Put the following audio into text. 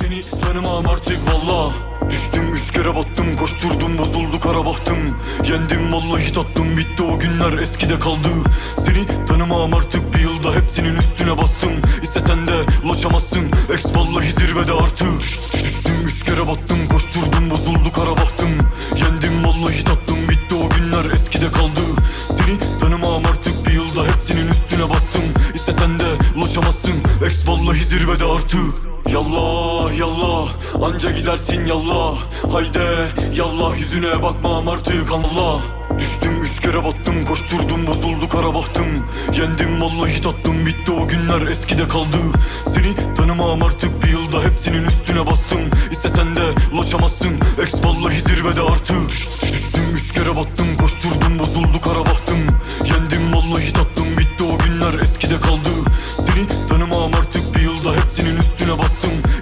seni tanımam artık valla Düştüm üç kere battım koşturdum bozuldu kara bahtım. Yendim vallahi tattım bitti o günler eskide kaldı. Seni tanımam artık bir yılda hepsinin üstüne bastım. İstesen de ulaşamazsın ex vallahi zirvede artı. Düş- Düştüm üç kere battım koşturdum bozuldu kara bahtım. Yendim vallahi tattım bitti o günler eskide kaldı. Seni tanımam artık bir yılda hepsinin üstüne bastım. İstesen de ulaşamazsın ex vallahi zirvede artık. Yallah yallah. Anca gidersin yallah. Hayde yallah yüzüne bakmam artık. Allah. Düştüm üç kere battım koşturdum bozuldu kara bahtım. Yendim vallahi tattım bitti o günler eskide kaldı. Seni tanımam artık bir yılda hepsinin üstüne bastım. İstesen de ulaşamazsın ex vallahi zirvede artı Düş- Düştüm üç kere battım koşturdum bozuldu kara bahtım. Yendim vallahi tattım bitti o günler eskide kaldı artık bir yılda